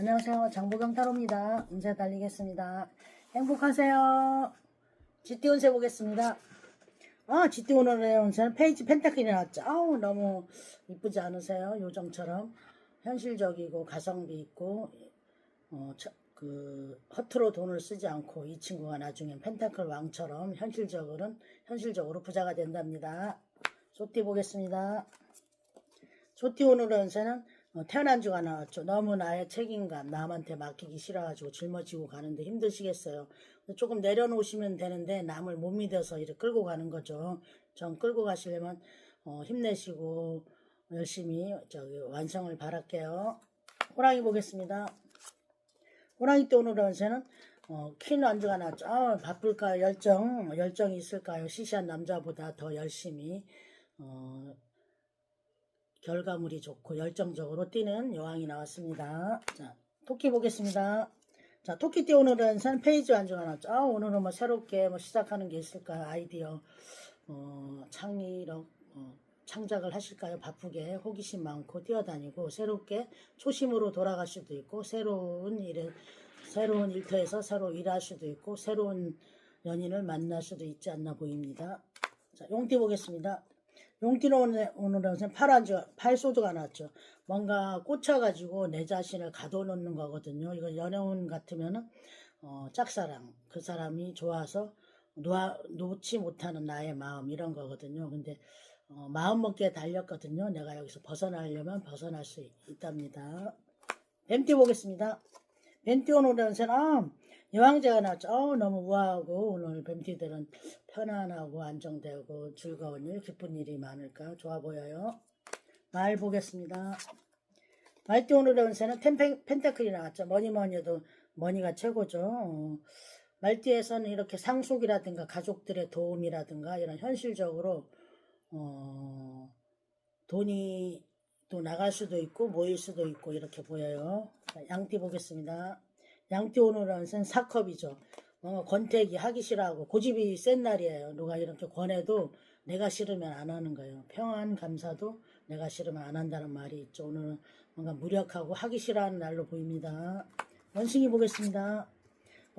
안녕하세요. 장보경 타로입니다. 운세 달리겠습니다. 행복하세요. GT 운세 보겠습니다. 아, GT 오늘의 운세는 페이지 펜타클이 나왔죠. 아우, 너무 이쁘지 않으세요? 요정처럼. 현실적이고, 가성비 있고, 어, 저- 그, 허투루 돈을 쓰지 않고 이 친구가 나중엔 펜타클 왕처럼 현실적으로는, 현실적으로 부자가 된답니다. 소띠 보겠습니다. 소띠 오늘의 운세는 어, 태어난 주가 나왔죠. 너무 나의 책임감, 남한테 맡기기 싫어가지고 짊어지고 가는데 힘드시겠어요. 조금 내려놓으시면 되는데 남을 못 믿어서 이렇게 끌고 가는 거죠. 전 끌고 가시려면 어, 힘내시고 열심히 저기 완성을 바랄게요. 호랑이 보겠습니다. 호랑이 때 오늘의 운세는 어, 퀸 완주가 나왔죠. 아, 바쁠까요? 열정, 열정이 있을까요? 시시한 남자보다 더 열심히 어, 결과물이 좋고 열정적으로 뛰는 여왕이 나왔습니다. 자, 토끼 보겠습니다. 자, 토끼띠 오늘은 산 페이지 완주가 나왔죠. 아, 오늘은 뭐 새롭게 뭐 시작하는 게 있을까요? 아이디어, 어, 창의력, 어, 창작을 하실까요? 바쁘게 호기심 많고 뛰어다니고 새롭게 초심으로 돌아갈 수도 있고 새로운 일에 새로운 일터에서 새로 일할 수도 있고 새로운 연인을 만날 수도 있지 않나 보입니다. 자, 용띠 보겠습니다. 오늘, 오늘은 팔안주, 팔소드가 나왔죠. 뭔가 꽂혀가지고 내 자신을 가둬놓는 거거든요. 이거 연애운 같으면은, 어, 짝사랑. 그 사람이 좋아서 놓아, 놓지 못하는 나의 마음, 이런 거거든요. 근데, 어, 마음먹기에 달렸거든요. 내가 여기서 벗어나려면 벗어날 수 있, 있답니다. 뱀띠 보겠습니다. 뱀띠 오늘은 아, 여왕제가 나왔죠. 어우, 너무 우아하고 오늘 뱀띠들은 편안하고 안정되고 즐거운 일, 기쁜 일이 많을까 좋아 보여요. 말 보겠습니다. 말띠 오늘의 운세는 템펜, 펜타클이 나왔죠. 뭐니 뭐니 해도 머니가 최고죠. 어, 말띠에서는 이렇게 상속이라든가 가족들의 도움이라든가 이런 현실적으로 어, 돈이 또 나갈 수도 있고 모일 수도 있고 이렇게 보여요. 자, 양띠 보겠습니다. 센 사컵이죠. 뭔가 권태기 하기 싫어하고 고집이 센 날이에요. 누가 이렇게 권해도 내가 싫으면 안 하는 거예요. 평안 감사도 내가 싫으면 안 한다는 말이 있죠. 오늘은 뭔가 무력하고 하기 싫어하는 날로 보입니다. 원숭이 보겠습니다.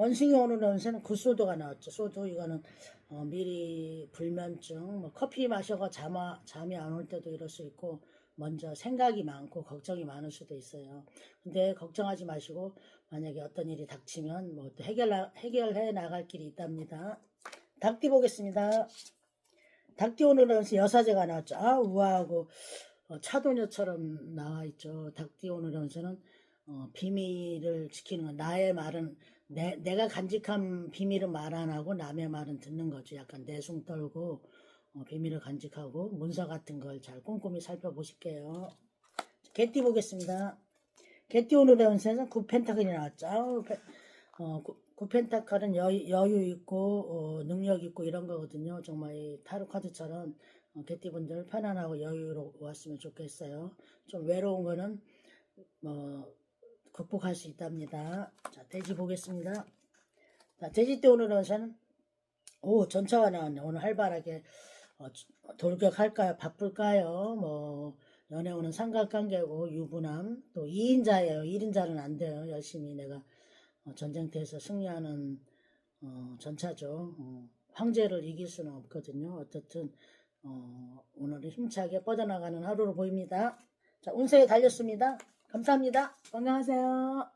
원숭이 오늘 연세는 굿소드가 나왔죠. 소드 이거는 어, 미리 불면증, 뭐 커피 마셔가 잠, 잠이 안 올 때도 이럴 수 있고 먼저 생각이 많고 걱정이 많을 수도 있어요. 근데 걱정하지 마시고 만약에 어떤 일이 닥치면 뭐 또 해결 해결해 나갈 길이 있답니다. 닭띠 보겠습니다. 닭띠 오늘은 여사제가 나왔죠. 아 우아하고 어, 차도녀처럼 나와 있죠. 닭띠 오늘 연세는 어, 비밀을 지키는 거. 나의 말은 내, 내가 간직한 비밀은 말 안 하고 남의 말은 듣는 거죠. 약간 내숭 떨고 어, 비밀을 간직하고 문서 같은 걸 잘 꼼꼼히 살펴보실게요. 개띠 보겠습니다. 개띠 오늘의 운세는 구펜타클이 나왔죠. 아우, 페- 어, 구, 구펜타클은 여, 여유 있고 어, 능력 있고 이런 거거든요. 정말 이 타로 카드처럼 어, 개띠분들 편안하고 여유로웠으면 좋겠어요. 좀 외로운 거는 뭐 극복할 수 있답니다. 자, 돼지 보겠습니다. 자, 돼지 때 오늘은 저는 오 전차가 나왔네. 오늘 활발하게 어, 돌격할까요? 바쁠까요? 뭐 연애운은 삼각관계고 유부남 또 2인자예요. 1인자는 안 돼요. 열심히 내가 어, 전쟁터에서 승리하는 어, 전차죠. 어, 황제를 이길 수는 없거든요. 어떻든 어, 오늘은 힘차게 뻗어나가는 하루로 보입니다. 자, 운세에 달렸습니다. 감사합니다. 건강하세요.